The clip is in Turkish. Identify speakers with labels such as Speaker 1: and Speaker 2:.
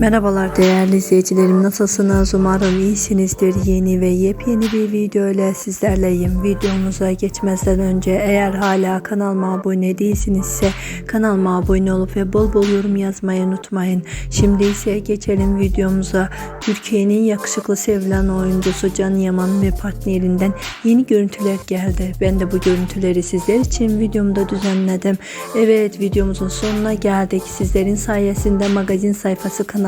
Speaker 1: Merhabalar değerli izleyicilerim nasılsınız? Umarım iyisinizdir. Yeni ve yepyeni bir video ile sizlerleyim. Videomuza geçmezden önce eğer hala kanalıma abone değilsinizse kanalıma abone olup ve bol bol yorum yazmayı unutmayın. Şimdi ise geçelim videomuza. Türkiye'nin yakışıklı sevilen oyuncusu Can Yaman ve partnerinden yeni görüntüler geldi. Ben de bu görüntüleri sizler için videomda düzenledim. Evet videomuzun sonuna geldik. Sizlerin sayesinde magazin sayfası kanalı